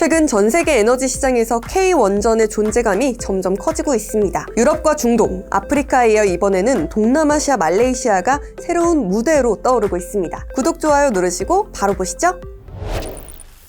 최근 전 세계 에너지 시장에서 K 원전의 존재감이 점점 커지고 있습니다. 유럽과 중동, 아프리카에 이어 이번에는 동남아시아, 말레이시아가 새로운 무대로 떠오르고 있습니다. 구독, 좋아요 누르시고 바로 보시죠.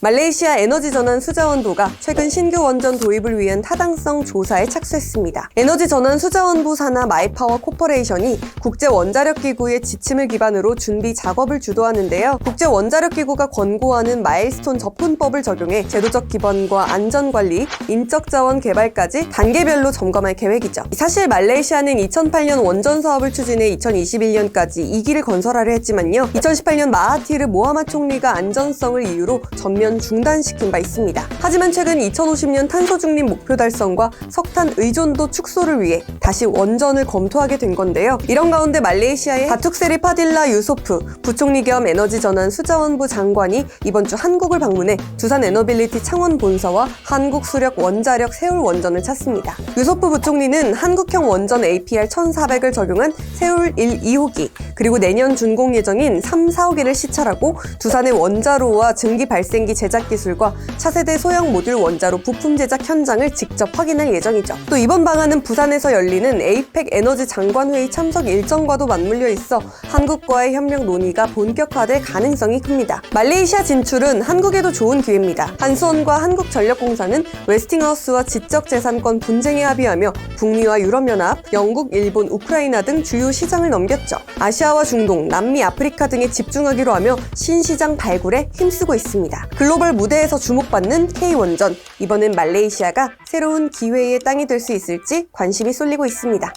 말레이시아 에너지 전환 수자원부가 최근 신규 원전 도입을 위한 타당성 조사에 착수했습니다. 에너지 전환 수자원부 산하 마이파워 코퍼레이션이 국제 원자력 기구의 지침을 기반으로 준비 작업을 주도하는데요. 국제 원자력 기구가 권고하는 마일스톤 접근법을 적용해 제도적 기반과 안전 관리, 인적 자원 개발까지 단계별로 점검할 계획이죠. 사실 말레이시아는 2008년 원전 사업을 추진해 2021년까지 2기를 건설하려 했지만요. 2018년 마하티르 모하마 총리가 안전성을 이유로 전면 중단시킨 바 있습니다. 하지만 최근 2050년 탄소 중립 목표 달성과 석탄 의존도 축소를 위해 다시 원전을 검토하게 된 건데요. 이런 가운데 말레이시아의 다툭세리 파딜라 유소프 부총리 겸 에너지 전환 수자원부 장관이 이번 주 한국을 방문해 두산 에너빌리티 창원 본사와 한국 수력 원자력 세울 원전을 찾습니다. 유소프 부총리는 한국형 원전 APR 1400을 적용한 세울 1, 2호기 그리고 내년 준공 예정인 3, 4호기를 시찰하고 두산의 원자로와 증기 발생기 제작 기술과 차세대 소형 모듈 원자로 부품 제작 현장을 직접 확인할 예정이죠. 또 이번 방안은 부산에서 열리는 에이펙 에너지 장관회의 참석 일정과도 맞물려 있어 한국과의 협력 논의가 본격화될 가능성이 큽니다. 말레이시아 진출은 한국에도 좋은 기회입니다. 한수원과 한국전력공사는 웨스팅하우스와 지적재산권 분쟁에 합의하며 북미와 유럽연합, 영국, 일본, 우크라이나 등 주요 시장을 넘겼죠. 아시아와 중동, 남미, 아프리카 등에 집중하기로 하며 신시장 발굴에 힘쓰고 있습니다. 글로벌 무대에서 주목받는 K원전, 이번엔 말레이시아가 새로운 기회의 땅이 될 수 있을지 관심이 쏠리고 있습니다.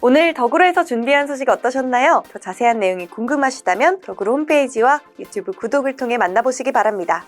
오늘 덕으로에서 준비한 소식 어떠셨나요? 더 자세한 내용이 궁금하시다면 덕으로 홈페이지와 유튜브 구독을 통해 만나보시기 바랍니다.